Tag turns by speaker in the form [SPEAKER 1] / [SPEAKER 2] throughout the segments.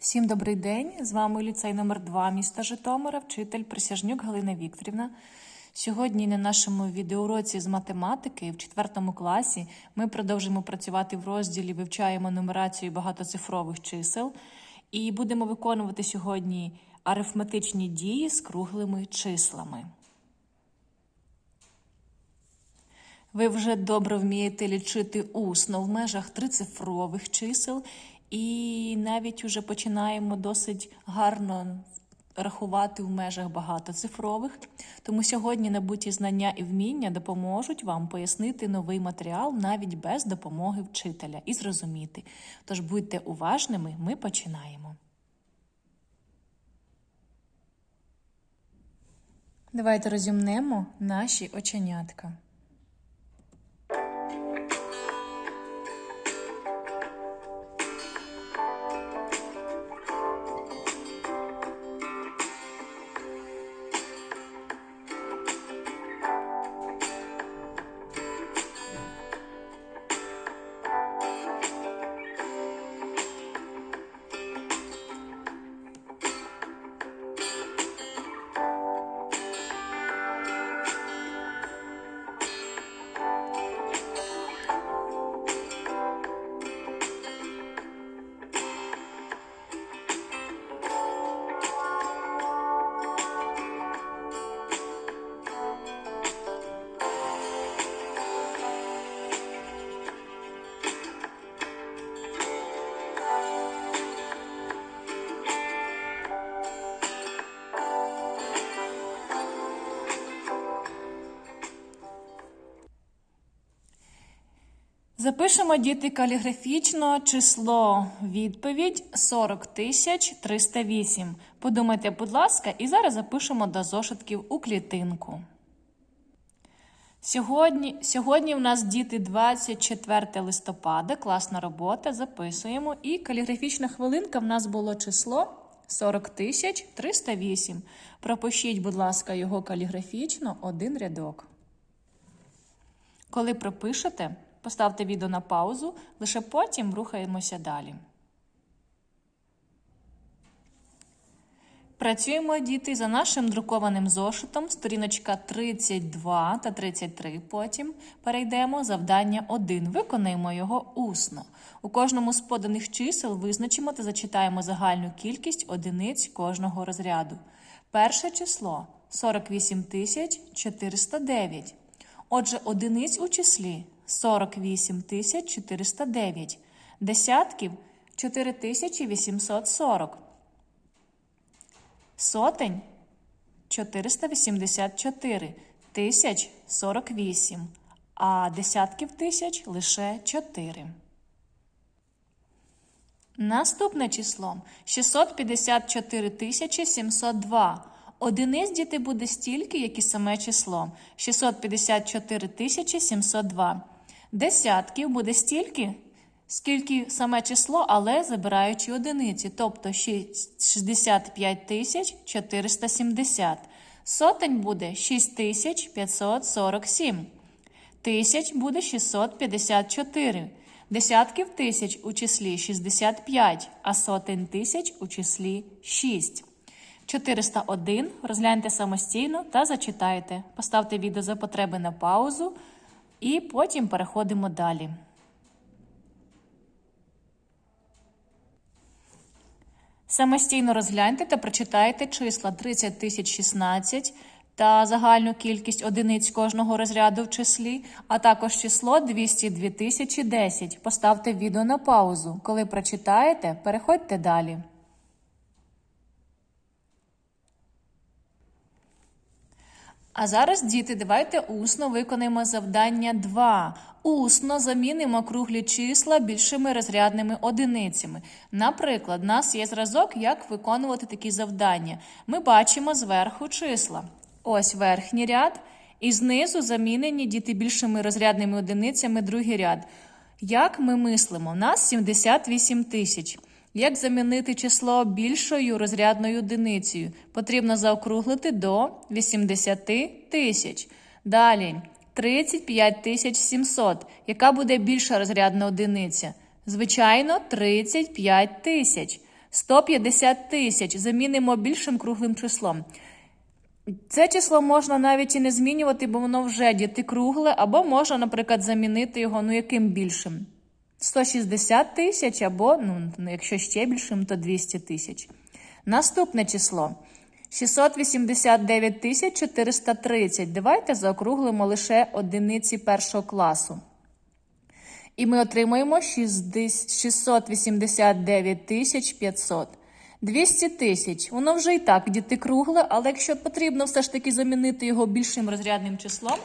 [SPEAKER 1] Всім добрий день! З вами ліцей номер 2 міста Житомира, вчитель Присяжнюк Галина Вікторівна. Сьогодні на нашому відеоуроці з математики в 4 класі ми продовжимо працювати в розділі Вивчаємо нумерацію багатоцифрових чисел і будемо виконувати сьогодні арифметичні дії з круглими числами. Ви вже добре вмієте лічити усно в межах трицифрових чисел, і навіть уже починаємо досить гарно рахувати в межах багатоцифрових. Тому сьогодні набуті знання і вміння допоможуть вам пояснити новий матеріал навіть без допомоги вчителя і зрозуміти. Тож будьте уважними, ми починаємо. Давайте розімнемо наші оченятка. Запишемо діти каліграфічно число відповідь 40 308. Подумайте, будь ласка, і зараз запишемо до зошитків у клітинку. Сьогодні, сьогодні в нас діти 24 листопада, класна робота, записуємо. І каліграфічна хвилинка в нас було число 40 308. Пропишіть, будь ласка, його каліграфічно один рядок. Коли пропишете, Поставте відео на паузу, лише потім рухаємося далі. Працюємо, діти, за нашим друкованим зошитом, сторіночка 32 та 33. Потім перейдемо завдання 1. Виконаємо його усно. У кожному з поданих чисел визначимо та зачитаємо загальну кількість одиниць кожного розряду. Перше число 48 409. Отже, одиниць у числі 48 409, десятків 4840, сотень 484, тисяч 48, а десятків тисяч лише 4. Наступне число 654 702. Одиниць діти буде стільки, як і саме число 654 тисячі 702. Десятків буде стільки, скільки саме число, але забираючи одиниці, тобто 65 тисяч 470. Сотень буде 6547. Тисяч буде 654. Десятків тисяч у числі 65, а сотень тисяч у числі 6. 401 розгляньте самостійно та зачитайте. Поставте відео за потреби на паузу і потім переходимо далі. Самостійно розгляньте та прочитайте числа 30 016 та загальну кількість одиниць кожного розряду в числі, а також число 202 010. Поставте відео на паузу. Коли прочитаєте, переходьте далі. А зараз, діти, давайте усно виконаємо завдання 2. Усно замінимо круглі числа більшими розрядними одиницями. Наприклад, у нас є зразок, як виконувати такі завдання. Ми бачимо зверху числа. Ось верхній ряд, і знизу замінені діти більшими розрядними одиницями другий ряд. Як ми мислимо? У нас 78 тисяч. Як замінити число більшою розрядною одиницею? Потрібно заокруглити до 80 тисяч. Далі 35 тисяч 700. Яка буде більша розрядна одиниця? Звичайно, 35 тисяч. 150 тисяч замінимо більшим круглим числом. Це число можна навіть і не змінювати, бо воно вже діти кругле, або можна, наприклад, замінити його ну яким більшим. 160 тисяч, або, ну, якщо ще більшим, то 200 тисяч. Наступне число 689 тисяч 430. Давайте заокруглимо лише одиниці першого класу. І ми отримаємо 689 тисяч 500. 200 тисяч. Воно вже і так діти кругле, але якщо потрібно все ж таки замінити його більшим розрядним числом,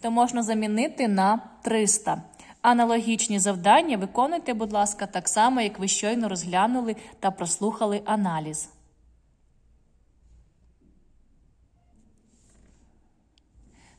[SPEAKER 1] то можна замінити на 300. Аналогічні завдання виконуйте, будь ласка, так само, як ви щойно розглянули та прослухали аналіз.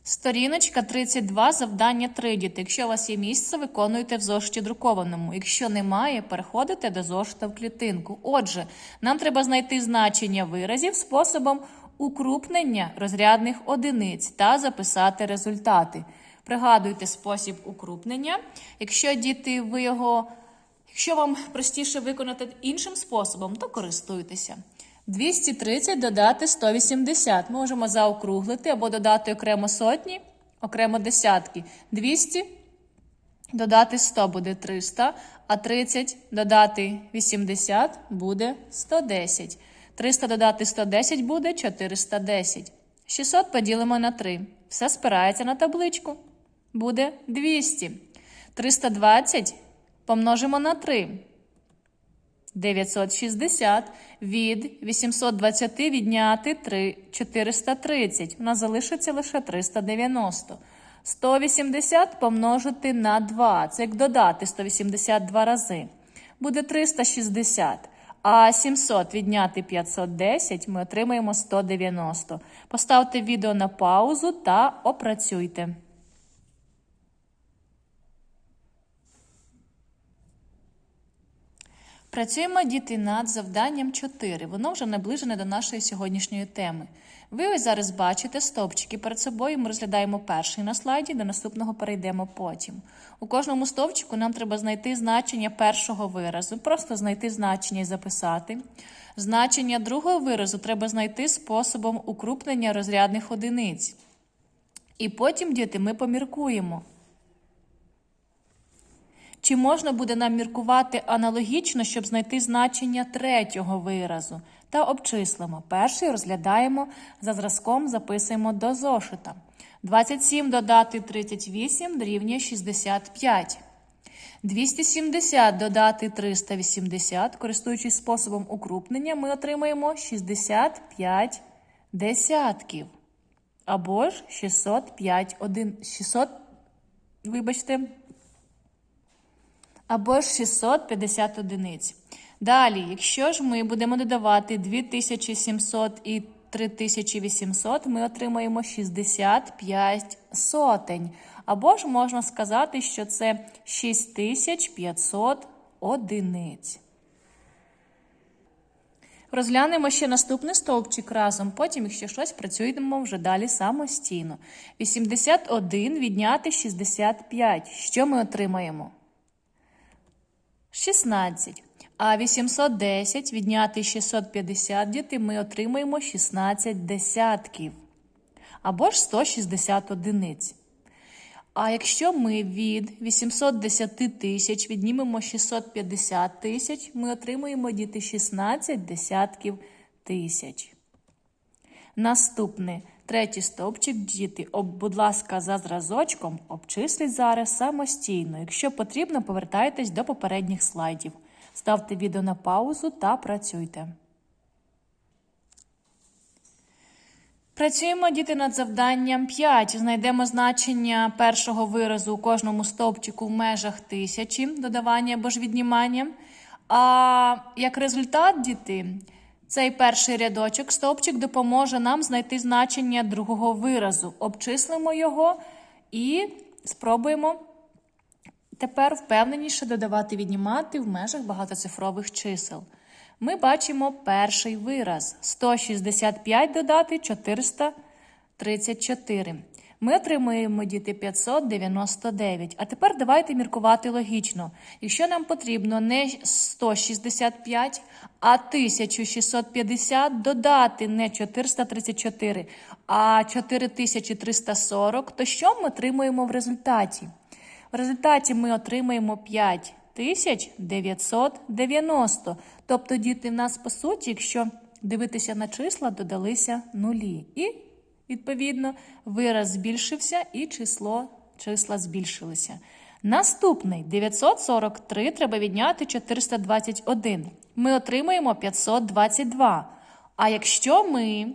[SPEAKER 1] Сторіночка 32, завдання 3 діти. Якщо у вас є місце, виконуйте в зошиті друкованому. Якщо немає, переходите до зошита в клітинку. Отже, нам треба знайти значення виразів способом укрупнення розрядних одиниць та записати результати. Пригадуйте спосіб укрупнення. Якщо діти, ви його, якщо вам простіше виконати іншим способом, то користуйтеся. 230 додати 180. Можемо заокруглити або додати окремо сотні, окремо десятки. 200 додати 100 буде 300, а 30 додати 80 буде 110. 300 додати 110 буде 410. 600 поділимо на 3. Все спирається на табличку. Буде 200. 320 помножимо на 3. 960 від 820 відняти 3, 430. У нас залишиться лише 390. 180 помножити на 2. Це як додати 182 рази. Буде 360. А 700 відняти 510 ми отримаємо 190. Поставте відео на паузу та опрацюйте. Працюємо діти над завданням 4. Воно вже наближене до нашої сьогоднішньої теми. Ви ось зараз бачите стовпчики перед собою. Ми розглядаємо перший на слайді, до наступного перейдемо потім. У кожному стовпчику нам треба знайти значення першого виразу, просто знайти значення і записати. Значення другого виразу треба знайти способом укрупнення розрядних одиниць. І потім, діти, ми поміркуємо. Чи можна буде нам міркувати аналогічно, щоб знайти значення третього виразу? Та обчислимо. Перший розглядаємо за зразком, записуємо до зошита. 27 додати 38 дорівнює 65. 270 додати 380, користуючись способом укрупнення, ми отримаємо 65 десятків. Або ж 605 один, 600, вибачте, або ж 650 одиниць. Далі, якщо ж ми будемо додавати 2700 і 3800, ми отримаємо 65 сотень. Або ж можна сказати, що це 6500 одиниць. Розглянемо ще наступний стовпчик разом, потім, якщо щось, працюємо вже далі самостійно. 81 відняти 65. Що ми отримаємо? 16. А 810 відняти 650 діти ми отримаємо 16 десятків. Або ж 160 одиниць. А якщо ми від 810 тисяч віднімемо 650 тисяч, ми отримуємо діти 16 десятків тисяч. Наступне, третій стовпчик діти, будь ласка, за зразочком обчисліть зараз самостійно. Якщо потрібно, повертайтесь до попередніх слайдів. Ставте відео на паузу та працюйте. Працюємо діти над завданням 5. Знайдемо значення першого виразу у кожному стовпчику в межах тисячі додавання або ж віднімання. А як результат, діти, цей перший рядочок, стовпчик допоможе нам знайти значення другого виразу. Обчислимо його і спробуємо тепер впевненіше додавати віднімати в межах багатоцифрових чисел. Ми бачимо перший вираз 165 додати 434. Ми отримуємо діти 599. А тепер давайте міркувати логічно. Якщо нам потрібно не 165, а 1650 додати не 434, а 4340, то що ми отримуємо в результаті? В результаті ми отримаємо 5990. Тобто, діти, в нас, по суті, якщо дивитися на числа, додалися нулі. І, відповідно, вираз збільшився і число числа збільшилися. Наступний 943 треба відняти 421. Ми отримаємо 522. А якщо ми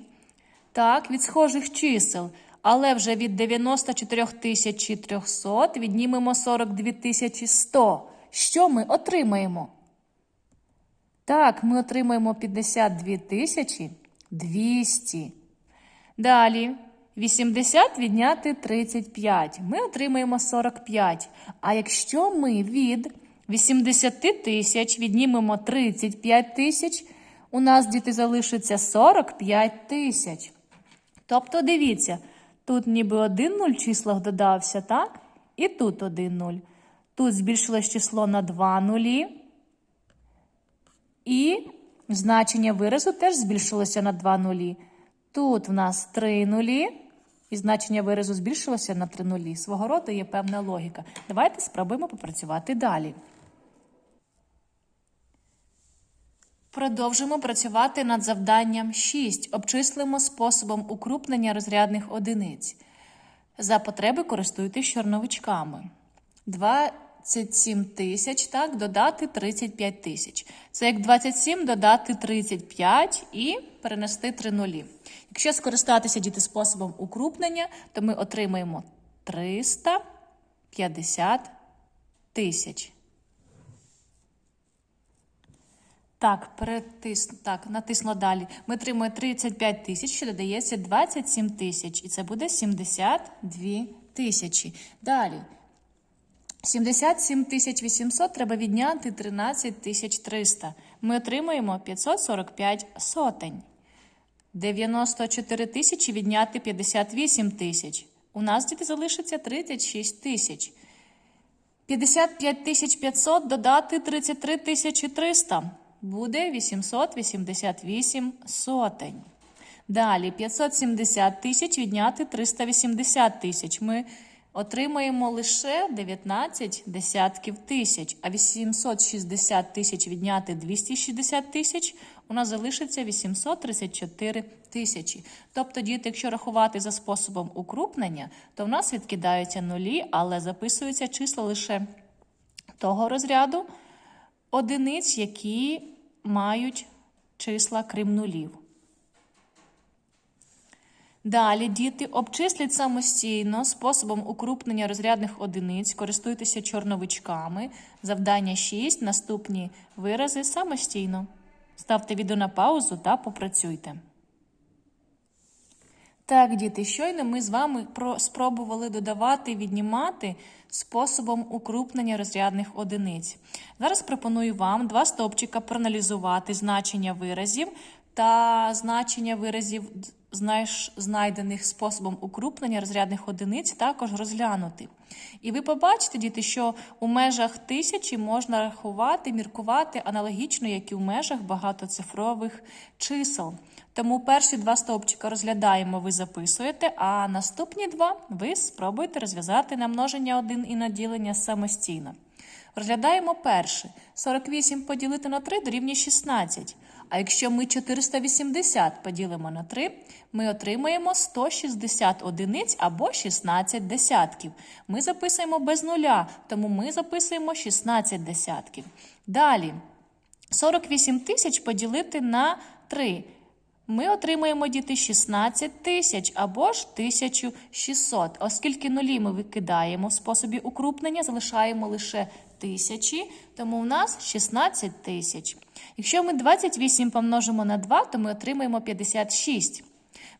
[SPEAKER 1] так, від схожих чисел. Але вже від 94 300 віднімемо 42 100. Що ми отримаємо? Так, ми отримаємо 52 200. Далі 80 відняти 35. Ми отримаємо 45. А якщо ми від 80 тисяч віднімемо 35 тисяч, у нас діти залишиться 45 тисяч. Тобто, дивіться, тут ніби один нуль в числах додався, так? І тут один нуль. Тут збільшилось число на 2 нулі. І значення виразу теж збільшилося на 2 нулі. Тут в нас 3 нулі, і значення виразу збільшилося на 3 нулі. Свого роду є певна логіка. Давайте спробуємо попрацювати далі. Продовжимо працювати над завданням 6. Обчислимо способом укрупнення розрядних одиниць. За потреби користуйтесь чорновичками. 27 тисяч, так, додати 35 тисяч. Це як 27 додати 35 і перенести 3 нулі. Якщо скористатися діти способом укрупнення, то ми отримаємо 350 тисяч. Так, перетис... так, натисно далі. Ми отримуємо 35 тисяч, що додається 27 тисяч. І це буде 72 тисячі. Далі. 77 тисяч 800 треба відняти 13 тисяч 300. Ми отримуємо 545 сотень. 94 тисячі відняти 58 тисяч. У нас діти залишиться 36 тисяч. 55 тисяч 500 додати 33 тисячі 300 буде 888 сотень. Далі 570 тисяч відняти 380 тисяч. Ми отримаємо лише 19 десятків тисяч, а 860 тисяч відняти 260 тисяч, у нас залишиться 834 тисячі. Тобто, діти, якщо рахувати за способом укрупнення, то в нас відкидаються нулі, але записуються числа лише того розряду одиниць, які мають числа крім нулів. Далі діти обчислять самостійно способом укрупнення розрядних одиниць, користуйтеся чорновичками. Завдання 6. Наступні вирази самостійно. Ставте відео на паузу та попрацюйте. Так, діти, щойно ми з вами спробували додавати віднімати способом укрупнення розрядних одиниць. Зараз пропоную вам два стовпчика проаналізувати значення виразів та значення виразів, знайдених способом укрупнення розрядних одиниць, також розглянути. І ви побачите, діти, що у межах тисячі можна рахувати, міркувати аналогічно, як і в межах багатоцифрових чисел. Тому перші два стовпчика розглядаємо, ви записуєте, а наступні два ви спробуєте розв'язати на множення 1 і на ділення самостійно. Розглядаємо перше. 48 поділити на 3 дорівнює 16. А якщо ми 480 поділимо на 3, ми отримаємо 160 одиниць або 16 десятків. Ми записуємо без нуля, тому ми записуємо 16 десятків. Далі 48 тисяч поділити на 3. Ми отримаємо діти 16 тисяч або ж 1600. Оскільки нулі ми викидаємо в способі укрупнення, залишаємо лише тисячі, тому в нас 16 тисяч. Якщо ми 28 помножимо на 2, то ми отримаємо 56.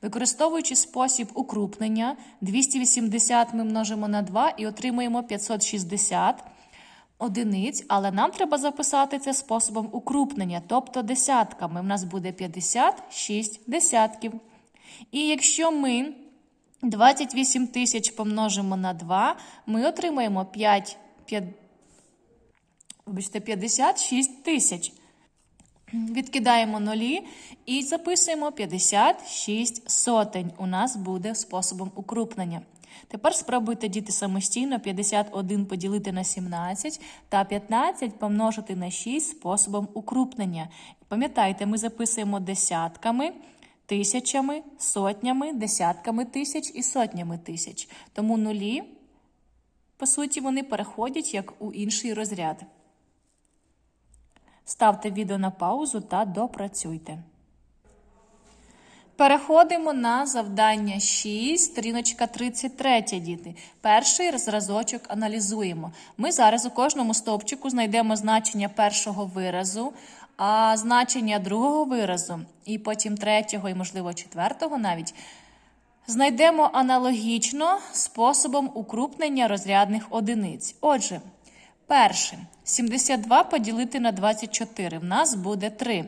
[SPEAKER 1] Використовуючи спосіб укрупнення, 280 ми множимо на 2 і отримуємо 560 одиниць, але нам треба записати це способом укрупнення, тобто десятками. У нас буде 56 десятків. І якщо ми 28 тисяч помножимо на 2, ми отримаємо 5, 5, вибачте, 56 тисяч. Відкидаємо нулі і записуємо 56 сотень. У нас буде способом укрупнення. Тепер спробуйте діти самостійно 51 поділити на 17 та 15 помножити на 6 способом укрупнення. Пам'ятайте, ми записуємо десятками, тисячами, сотнями, десятками тисяч і сотнями тисяч. Тому нулі, по суті, вони переходять як у інший розряд. Ставте відео на паузу та допрацюйте. Переходимо на завдання 6, сторіночка 33, діти. Перший зразочок аналізуємо. Ми зараз у кожному стовпчику знайдемо значення першого виразу, а значення другого виразу, і потім третього, і, можливо, четвертого навіть. Знайдемо аналогічно способом укрупнення розрядних одиниць. Отже, перше, 72 поділити на 24 в нас буде 3.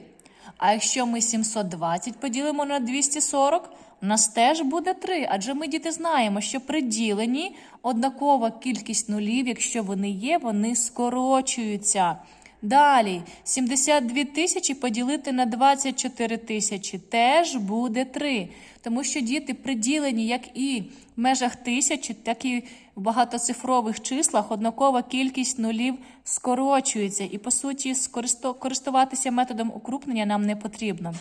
[SPEAKER 1] А якщо ми 720 поділимо на 240, у нас теж буде 3. Адже ми діти знаємо, що при діленні однакова кількість нулів, якщо вони є, вони скорочуються. Далі, 72 тисячі поділити на 24 тисячі теж буде 3. Тому що діти при діленні, як і в межах тисячі, так і в багатоцифрових числах однакова кількість нулів скорочується. І, по суті, користуватися методом укрупнення нам не потрібно.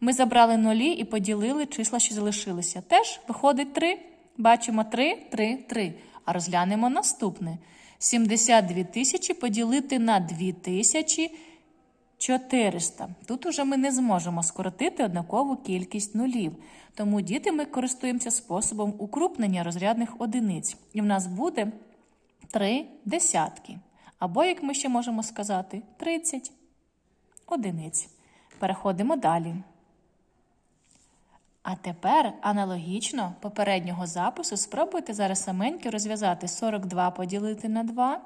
[SPEAKER 1] Ми забрали нулі і поділили числа, що залишилися. Теж виходить 3. Бачимо 3, 3, 3. А розглянемо наступне. 72 тисячі поділити на 2 тисячі 400. Тут уже ми не зможемо скоротити однакову кількість нулів. Тому діти ми користуємося способом укрупнення розрядних одиниць. І в нас буде 3 десятки. Або, як ми ще можемо сказати, 30 одиниць. Переходимо далі. А тепер аналогічно попереднього запису спробуйте зараз саменьки розв'язати 42 поділити на 2,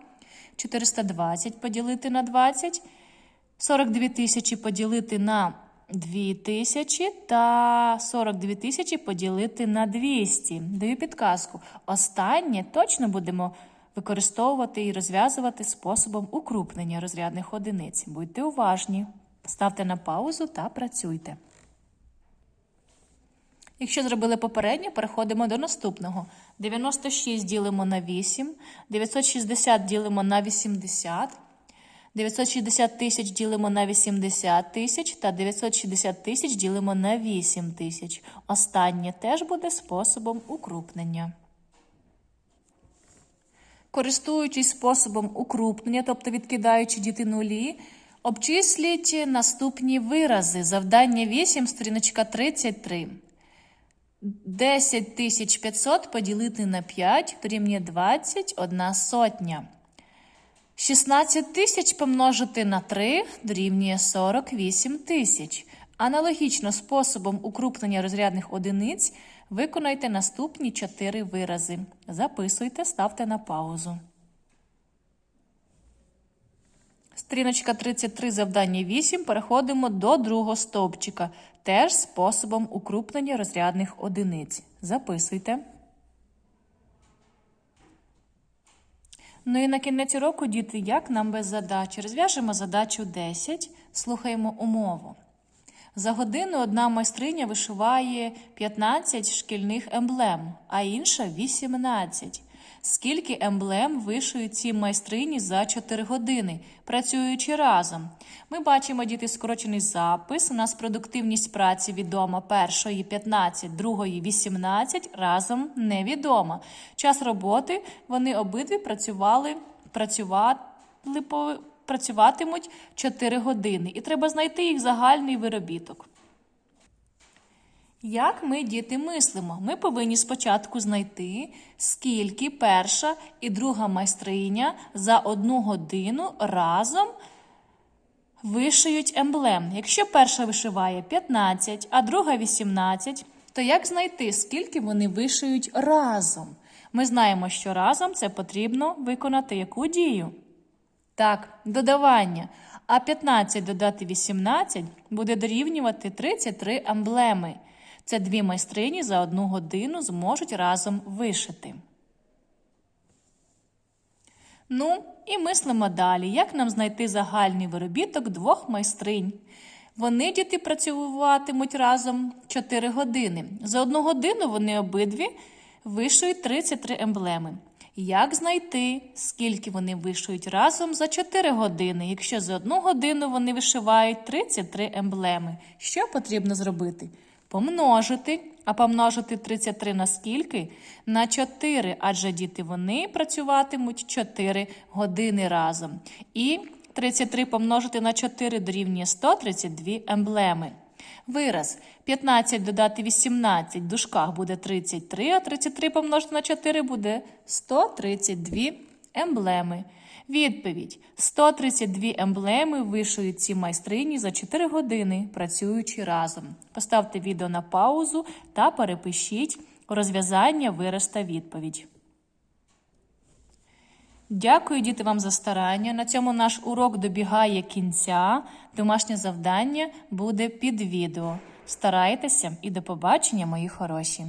[SPEAKER 1] 420 поділити на 20, 42 тисячі поділити на 2 тисячі та 42 тисячі поділити на 200. Даю підказку. Останнє точно будемо використовувати і розв'язувати способом укрупнення розрядних одиниць. Будьте уважні, ставте на паузу та працюйте. Якщо зробили попереднє, переходимо до наступного. 96 ділимо на 8, 960 ділимо на 80, 960 тисяч ділимо на 80 тисяч та 960 тисяч ділимо на 8 тисяч. Останнє теж буде способом укрупнення. Користуючись способом укрупнення, тобто відкидаючи діти нулі, обчисліть наступні вирази. Завдання 8, сторіночка 33. 10 500 поділити на 5 дорівнює 21 сотня. 16 тисяч помножити на 3 дорівнює 48 тисяч. Аналогічно способом укрупнення розрядних одиниць виконайте наступні 4 вирази. Записуйте, ставте на паузу. Стріночка 33, завдання 8. Переходимо до другого стовпчика. Теж способом укрупнення розрядних одиниць. Записуйте. Ну і на кінець року, діти, як нам без задачі? Розв'яжемо задачу 10, слухаємо умову. За годину одна майстриня вишиває 15 шкільних емблем, а інша 18. Скільки емблем вишиють ці майстрині за 4 години, працюючи разом? Ми бачимо діти скорочений запис. У нас продуктивність праці відома першої 15, другої 18, разом невідома. Час роботи вони обидві працювали, працювали по працюватимуть 4 години, і треба знайти їх загальний виробіток. Як ми, діти, мислимо? Ми повинні спочатку знайти, скільки перша і друга майстриня за одну годину разом вишиють емблем. Якщо перша вишиває 15, а друга 18, то як знайти, скільки вони вишиють разом? Ми знаємо, що разом це потрібно виконати яку дію? Так, додавання. А 15 додати 18 буде дорівнювати 33 емблеми. Це дві майстрині за одну годину зможуть разом вишити. Ну, і мислимо далі, як нам знайти загальний виробіток двох майстринь. Вони, діти, працюватимуть разом 4 години. За одну годину вони обидві вишують 33 емблеми. Як знайти, скільки вони вишують разом за 4 години, якщо за одну годину вони вишивають 33 емблеми? Що потрібно зробити? Помножити, а помножити 33 на скільки? На 4, адже діти вони працюватимуть 4 години разом. І 33 помножити на 4 дорівнює 132 емблеми. Вираз 15 додати 18 в дужках буде 33, а 33 помножити на 4 буде 132 емблеми. Відповідь: 132 емблеми вишують ці майстрині за 4 години, працюючи разом. Поставте відео на паузу та перепишіть розв'язання, вираз та відповідь. Дякую, діти, вам за старання. На цьому наш урок добігає кінця. Домашнє завдання буде під відео. Старайтеся і до побачення, мої хороші!